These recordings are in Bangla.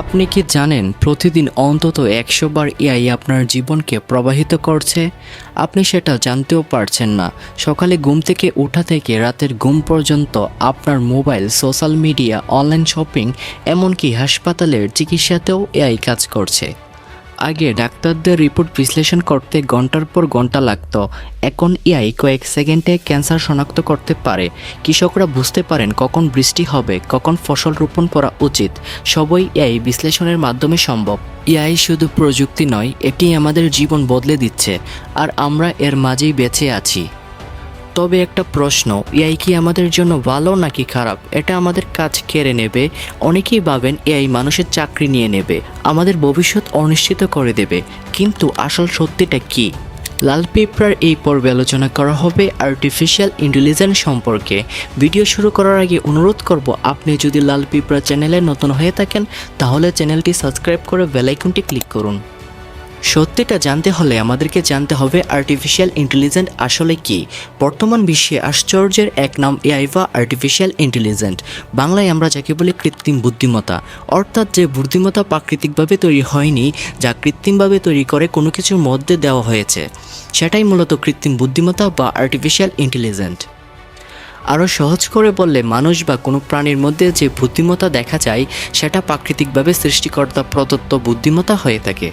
আপনি কি জানেন প্রতিদিন অন্তত একশো বার এআই আপনার জীবনকে প্রবাহিত করছে? আপনি সেটা জানতেও পারছেন না। সকালে ঘুম থেকে ওঠা থেকে রাতের ঘুম পর্যন্ত আপনার mobile, social media, online shopping, এমনকি হাসপাতালের চিকিৎসাতেও এআই কাজ করছে। আগে ডাক্তারদের রিপোর্ট বিশ্লেষণ করতে ঘণ্টার পর ঘণ্টা লাগত। এখন এআই কয়েক সেকেন্ডে ক্যান্সার শনাক্ত করতে পারে। কৃষকরা বুঝতে পারেন কখন বৃষ্টি হবে, কখন ফসল রোপণ করা উচিত। সবই এআই বিশ্লেষণের মাধ্যমে সম্ভব। এআই শুধু প্রযুক্তি নয়, এটি আমাদের জীবন বদলে দিচ্ছে, আর আমরা এর মাঝেই বেঁচে আছি। তবে একটা প্রশ্ন, এআই কি আমাদের জন্য ভালো নাকি খারাপ? এটা আমাদের কাজ কেড়ে নেবে। অনেকেই ভাবেন এআই মানুষের চাকরি নিয়ে নেবে, আমাদের ভবিষ্যৎ অনিশ্চিত করে দেবে। কিন্তু আসল সত্যিটা কি? লাল পেপার এই পর্বে আলোচনা করা হবে আর্টিফিশিয়াল ইন্টেলিজেন্স সম্পর্কে। ভিডিও শুরু করার আগে অনুরোধ করব, আপনি যদি লাল পেপার চ্যানেলে নতুন হয়ে থাকেন, তাহলে চ্যানেলটি সাবস্ক্রাইব করে বেলাইকনটি ক্লিক করুন। সত্যিটা জানতে হলে আমাদেরকে জানতে হবে আর্টিফিশিয়াল ইন্টেলিজেন্ট আসলে কি? বর্তমান বিশ্বে আশ্চর্যের এক নাম এআই বা আর্টিফিশিয়াল ইন্টেলিজেন্ট বাংলায় আমরা যাকে বলি কৃত্রিম বুদ্ধিমত্তা। অর্থাৎ যে বুদ্ধিমত্তা প্রাকৃতিকভাবে তৈরি হয়নি, যা কৃত্রিমভাবে তৈরি করে কোনো কিছুর মধ্যে দেওয়া হয়েছে। সেটাই মূলত কৃত্রিম বুদ্ধিমত্তা বা আর্টিফিশিয়াল ইন্টেলিজেন্ট আরও সহজ করে বললে, মানুষ বা কোনো প্রাণীর মধ্যে যে বুদ্ধিমত্তা দেখা যায়, সেটা প্রাকৃতিকভাবে সৃষ্টিকর্তা প্রদত্ত বুদ্ধিমত্তা হয়ে থাকে।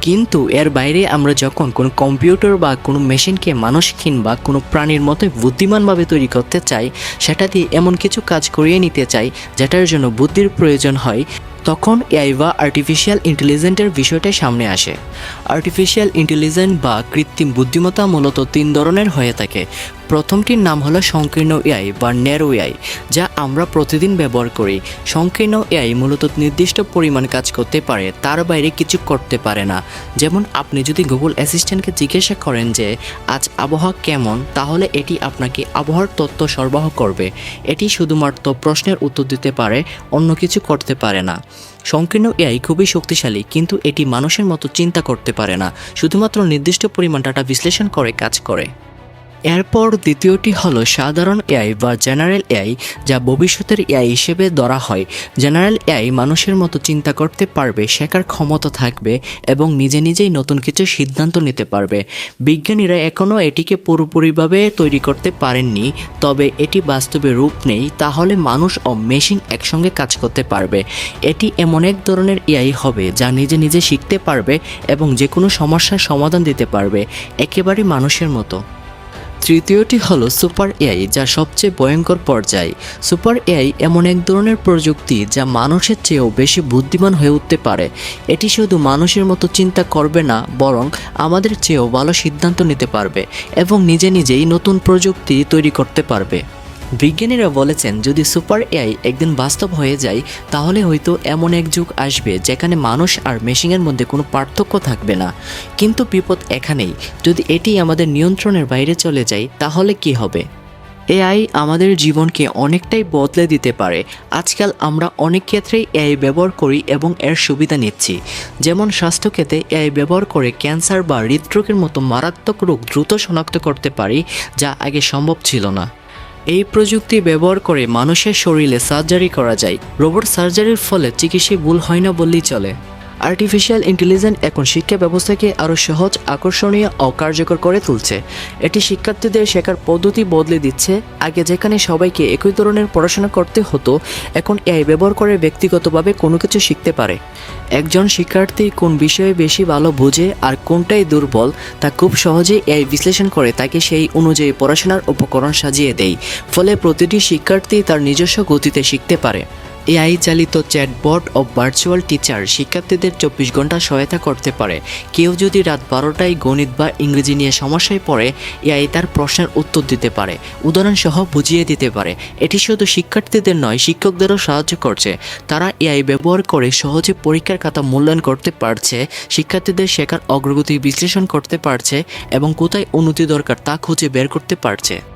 কিন্তু এর বাইরে আমরা যখন কোনো কম্পিউটার বা কোনো মেশিনকে মানুষ কিংবা কোনো প্রাণীর মতো বুদ্ধিমানভাবে তৈরি করতে চাই, সেটা দিয়ে এমন কিছু কাজ করিয়ে নিতে চাই, যেটার জন্য বুদ্ধির প্রয়োজন হয়, তখন এআই বা আর্টিফিশিয়াল ইন্টেলিজেন্টের বিষয়টা সামনে আসে। আর্টিফিশিয়াল ইন্টেলিজেন্ট বা কৃত্রিম বুদ্ধিমত্তা মূলত তিন ধরনের হয়ে থাকে। প্রথমটির নাম হলো সংকীর্ণ এআই বা ন্যারো এআই যা আমরা প্রতিদিন ব্যবহার করি। সংকীর্ণ এআই মূলত নির্দিষ্ট পরিমাণ কাজ করতে পারে, তার বাইরে কিছু করতে পারে না। যেমন আপনি যদি গুগল অ্যাসিস্ট্যান্টকে জিজ্ঞাসা করেন যে, আজ আবহাওয়া কেমন? তাহলে এটি আপনাকে আবহাওয়ার তথ্য সরবরাহ করবে। এটি শুধুমাত্র প্রশ্নের উত্তর দিতে পারে, অন্য কিছু করতে পারে না। সংকীর্ণ এআই খুবই শক্তিশালী, কিন্তু এটি মানুষের মতো চিন্তা করতে পারে না। শুধুমাত্র নির্দিষ্ট পরিমাণ ডাটা বিশ্লেষণ করে কাজ করে। এরপর দ্বিতীয়টি হলো সাধারণ এআই বা জেনারেল এআই, যা ভবিষ্যতের এআই হিসেবে ধরা হয়। জেনারেল এআই মানুষের মতো চিন্তা করতে পারবে, শেখার ক্ষমতা থাকবে এবং নিজে নিজেই নতুন কিছু সিদ্ধান্ত নিতে পারবে। বিজ্ঞানীরা এখনও এটিকে পুরোপুরিভাবে তৈরি করতে পারেননি, তবে এটি বাস্তবে রূপ নেই, তাহলে মানুষ ও মেশিন একসঙ্গে কাজ করতে পারবে। এটি এমন এক ধরনের এআই হবে, যা নিজে নিজে শিখতে পারবে এবং যে কোনো সমস্যার সমাধান দিতে পারবে একেবারে মানুষের মতো। তৃতীয়টি হল সুপার এআই, যা সবচেয়ে ভয়ঙ্কর পর্যায়। সুপার এআই এমন এক ধরনের প্রযুক্তি যা মানুষের চেয়েও বেশি বুদ্ধিমান হয়ে উঠতে পারে। এটি শুধু মানুষের মতো চিন্তা করবে না, বরং আমাদের চেয়েও ভালো সিদ্ধান্ত নিতে পারবে এবং নিজে নিজেই নতুন প্রযুক্তি তৈরি করতে পারবে। বিজ্ঞানীরা বলেছেন, যদি সুপার এআই একদিন বাস্তব হয়ে যায়, তাহলে হয়তো এমন এক যুগ আসবে যেখানে মানুষ আর মেশিনের মধ্যে কোনো পার্থক্য থাকবে না। কিন্তু বিপদ এখানেই। যদি এটি আমাদের নিয়ন্ত্রণের বাইরে চলে যায়, তাহলে কি হবে? এআই আমাদের জীবনকে অনেকটাই বদলে দিতে পারে। আজকাল আমরা অনেক ক্ষেত্রেই এআই ব্যবহার করি এবং এর সুবিধা নিচ্ছি। যেমন স্বাস্থ্যক্ষেত্রে এআই ব্যবহার করে ক্যান্সার বা হৃদরোগের মতো মারাত্মক রোগ দ্রুত শনাক্ত করতে পারি, যা আগে সম্ভব ছিল না। এই প্রযুক্তি ব্যবহার করে মানুষের শরীরে সার্জারি করা যায়। রোবট সার্জারির ফলে চিকিৎসায় ভুল হয় না বললেই চলে। আর্টিফিশিয়াল ইন্টেলিজেন্স এখন শিক্ষা ব্যবস্থাকে আরও সহজ, আকর্ষণীয় ও কার্যকর করে তুলছে। এটি শিক্ষার্থীদের শেখার পদ্ধতি বদলে দিচ্ছে। আগে যেখানে সবাইকে একই ধরনের পড়াশোনা করতে হতো, এখন এআই ব্যবহার করে ব্যক্তিগতভাবে কোনো কিছু শিখতে পারে। একজন শিক্ষার্থী কোন বিষয়ে বেশি ভালো বোঝে আর কোনটাই দুর্বল, তা খুব সহজেই এআই বিশ্লেষণ করে, তাকে সেই অনুযায়ী পড়াশোনার উপকরণ সাজিয়ে দেয়। ফলে প্রতিটি শিক্ষার্থী তার নিজস্ব গতিতে শিখতে পারে। এআই চালিত চ্যাটবট ও ভার্চুয়াল টিচার শিক্ষার্থীদের চব্বিশ ঘণ্টা সহায়তা করতে পারে। কেউ যদি রাত বারোটায় গণিত বা ইংরেজি নিয়ে সমস্যায় পড়ে, এআই তার প্রশ্নের উত্তর দিতে পারে। উদাহরণসহ বুঝিয়ে দিতে পারে। এটি শুধু শিক্ষার্থীদের নয়, শিক্ষকদেরও সাহায্য করছে। তারা এআই ব্যবহার করে সহজে পরীক্ষার খাতা মূল্যায়ন করতে পারছে, শিক্ষার্থীদের শেখার অগ্রগতি বিশ্লেষণ করতে পারছে এবং কোথায় উন্নতি দরকার তা খুঁজে বের করতে পারছে।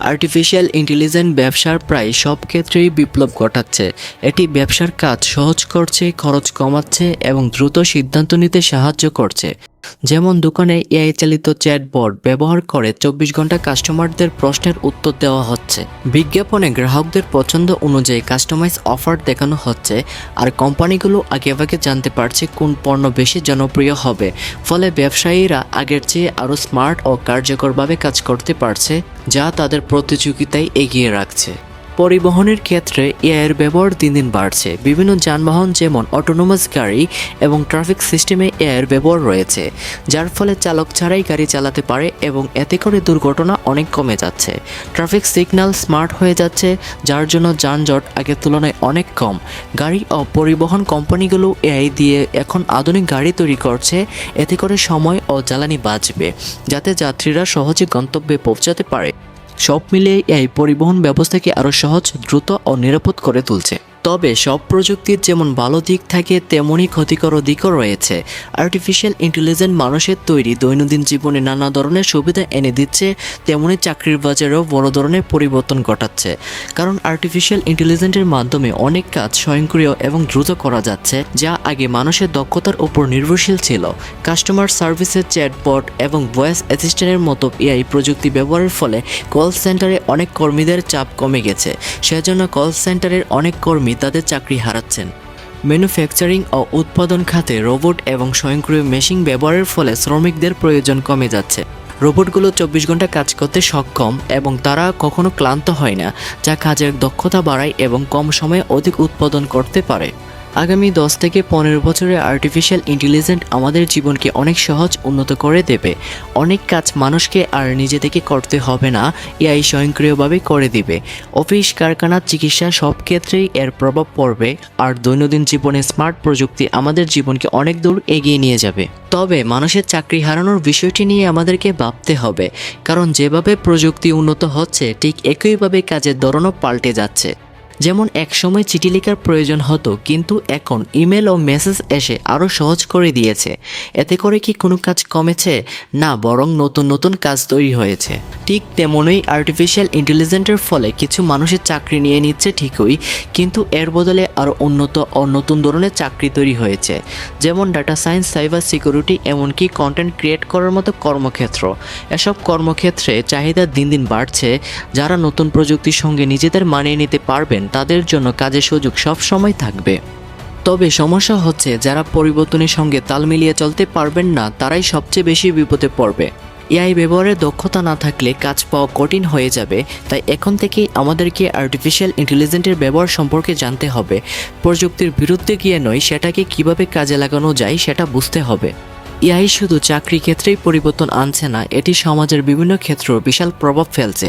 আর্টিফিশিয়াল ইন্টেলিজেন্ট ব্যবসার প্রায় সব ক্ষেত্রেই বিপ্লব ঘটাচ্ছে। এটি ব্যবসার কাজ সহজ করছে, খরচ কমাচ্ছে এবং দ্রুত সিদ্ধান্ত নিতে সাহায্য করছে। যেমন দোকানে এআই চালিত চ্যাটবট ব্যবহার করে চব্বিশ ঘণ্টা কাস্টমারদের প্রশ্নের উত্তর দেওয়া হচ্ছে। বিজ্ঞাপনে গ্রাহকদের পছন্দ অনুযায়ী কাস্টমাইজ অফার দেখানো হচ্ছে আর কোম্পানিগুলো আগেভাগে জানতে পারছে কোন পণ্য বেশি জনপ্রিয় হবে। ফলে ব্যবসায়ীরা আগের চেয়ে আরও স্মার্ট ও কার্যকরভাবে কাজ করতে পারছে, যা তাদের প্রতিযোগিতায় এগিয়ে রাখছে। পরিবহনের ক্ষেত্রে এআইয়ের ব্যবহার দিন দিন বাড়ছে। বিভিন্ন যানবাহন যেমন অটোনোমাস গাড়ি এবং ট্রাফিক সিস্টেমে এআইয়ের ব্যবহার রয়েছে, যার ফলে চালক ছাড়াই গাড়ি চালাতে পারে এবং এতে করে দুর্ঘটনা অনেক কমে যাচ্ছে। ট্রাফিক সিগন্যাল স্মার্ট হয়ে যাচ্ছে, যার জন্য যানজট আগের তুলনায় অনেক কম। গাড়ি ও পরিবহন কোম্পানিগুলো এআই দিয়ে এখন আধুনিক গাড়ি তৈরি করছে, এতে করে সময় ও জ্বালানি বাঁচবে, যাতে যাত্রীরা সহজে গন্তব্যে পৌঁছাতে পারে। সব মিলিয়ে এই পরিবহন ব্যবস্থাকে আরও সহজ দ্রুত ও নিরাপদ করে তুলছে। তবে সব প্রযুক্তির যেমন ভালো দিক থাকে, তেমনই ক্ষতিকর দিকও রয়েছে। আর্টিফিশিয়াল ইন্টেলিজেন্ট মানুষের তৈরি দৈনন্দিন জীবনে নানা ধরনের সুবিধা এনে দিচ্ছে তেমনি চাকরির বাজারেও বড় ধরনের পরিবর্তন ঘটাচ্ছে। কারণ আর্টিফিশিয়াল ইন্টেলিজেন্টের মাধ্যমে অনেক কাজ স্বয়ংক্রিয় এবং দ্রুত করা যাচ্ছে, যা আগে মানুষের দক্ষতার উপর নির্ভরশীল ছিল। কাস্টমার সার্ভিসের চ্যাটবট এবং ভয়েস অ্যাসিস্ট্যান্টের মতো এআই প্রযুক্তি ব্যবহারের ফলে কল সেন্টারে অনেক কর্মীদের চাপ কমে গেছে। সেজন্য কল সেন্টারের অনেক কর্মী তাদের চাকরি হারাচ্ছেন। ম্যানুফ্যাকচারিং ও উৎপাদন খাতে রোবট এবং স্বয়ংক্রিয় মেশিন ব্যবহারের ফলে শ্রমিকদের প্রয়োজন কমে যাচ্ছে। রোবটগুলো চব্বিশ ঘণ্টা কাজ করতে সক্ষম এবং তারা কখনো ক্লান্ত হয় না, যা কাজের দক্ষতা বাড়ায় এবং কম সময়ে অধিক উৎপাদন করতে পারে। আগামী দশ থেকে পনেরো বছরে আর্টিফিশিয়াল ইন্টেলিজেন্ট আমাদের জীবনকে অনেক সহজ উন্নত করে দেবে। অনেক কাজ মানুষকে আর নিজে থেকে করতে হবে না, এআই স্বয়ংক্রিয়ভাবে করে দিবে। অফিস, কারখানা, চিকিৎসা সব ক্ষেত্রেই এর প্রভাব পড়বে, আর দৈনন্দিন জীবনে স্মার্ট প্রযুক্তি আমাদের জীবনকে অনেক দূর এগিয়ে নিয়ে যাবে। তবে মানুষের চাকরি হারানোর বিষয়টি নিয়ে আমাদেরকে ভাবতে হবে, কারণ যেভাবে প্রযুক্তি উন্নত হচ্ছে, ঠিক একইভাবে কাজের ধরনও পাল্টে যাচ্ছে। যেমন একসময় চিঠি লেখার প্রয়োজন হতো, কিন্তু এখন ইমেল ও মেসেজ এসে আরও সহজ করে দিয়েছে। এতে করে কি কোনো কাজ কমেছে? না, বরং নতুন নতুন কাজ তৈরি হয়েছে। ঠিক তেমনই আর্টিফিশিয়াল ইন্টেলিজেন্টের ফলে কিছু মানুষের চাকরি নিয়ে নিচ্ছে ঠিকই, কিন্তু এর বদলে আরও উন্নত ও নতুন ধরনের চাকরি তৈরি হয়েছে। যেমন ডাটা সায়েন্স সাইবার সিকিউরিটি এমনকি কন্টেন্ট ক্রিয়েট করার মতো কর্মক্ষেত্র। এসব কর্মক্ষেত্রে চাহিদা দিন দিন বাড়ছে, যারা নতুন প্রযুক্তির সঙ্গে নিজেদের মানিয়ে নিতে পারবেন তাদের জন্য কাজের সুযোগ সব সময় থাকবে। তবে সমস্যা হচ্ছে, যারা পরিবর্তনের সঙ্গে তাল মিলিয়ে চলতে পারবেন না, তারাই সবচেয়ে বেশি বিপদে পড়বে। এআই ব্যবহারের দক্ষতা না থাকলে কাজ পাওয়া কঠিন হয়ে যাবে, তাই এখন থেকেই আমাদেরকে আর্টিফিশিয়াল ইন্টেলিজেন্টের ব্যবহার সম্পর্কে জানতে হবে। প্রযুক্তির বিরুদ্ধে গিয়ে নয়, সেটাকে কীভাবে কাজে লাগানো যায়, সেটা বুঝতে হবে। এআই শুধু চাকরি ক্ষেত্রেই পরিবর্তন আনছে না, এটি সমাজের বিভিন্ন ক্ষেত্রেও বিশাল প্রভাব ফেলছে।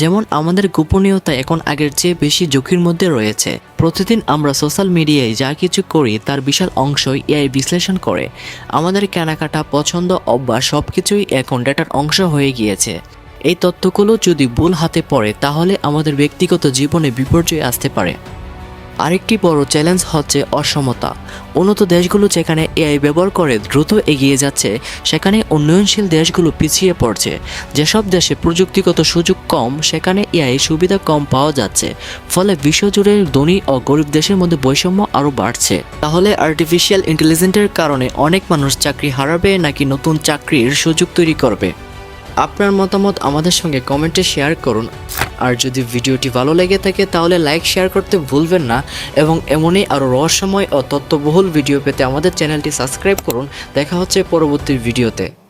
যেমন আমাদের গোপনীয়তা এখন আগের চেয়ে বেশি ঝুঁকির মধ্যে রয়েছে। প্রতিদিন আমরা সোশ্যাল মিডিয়ায় যা কিছু করি, তার বিশাল অংশই এআই বিশ্লেষণ করে। আমাদের কেনাকাটা, পছন্দ, অভ্যাস সব কিছুই এখন ডেটার অংশ হয়ে গিয়েছে। এই তথ্যগুলো যদি ভুল হাতে পড়ে, তাহলে আমাদের ব্যক্তিগত জীবনে বিপর্যয় আসতে পারে। আরেকটি বড় চ্যালেঞ্জ হচ্ছে অসমতা। উন্নত দেশগুলো যেখানে এআই ব্যবহার করে দ্রুত এগিয়ে যাচ্ছে, সেখানে উন্নয়নশীল দেশগুলো পিছিয়ে পড়ছে। যেসব দেশে প্রযুক্তিগত সুযোগ কম, সেখানে এআই সুবিধা কম পাওয়া যাচ্ছে। ফলে বিশ্বজুড়ে ধনী ও গরিব দেশের মধ্যে বৈষম্য আরও বাড়ছে। তাহলে আর্টিফিশিয়াল ইন্টেলিজেন্টের কারণে অনেক মানুষ চাকরি হারাবে নাকি নতুন চাকরির সুযোগ তৈরি করবে? আপনার মতামত আমাদের সঙ্গে কমেন্টে শেয়ার করুন। আর যদি ভিডিওটি ভালো লেগে থাকে তাহলে লাইক, শেয়ার করতে ভুলবেন না এবং এমনই আরও রহস্যময় ও তথ্যবহুল ভিডিও পেতে আমাদের চ্যানেলটি সাবস্ক্রাইব করুন। দেখা হচ্ছে পরবর্তী ভিডিওতে।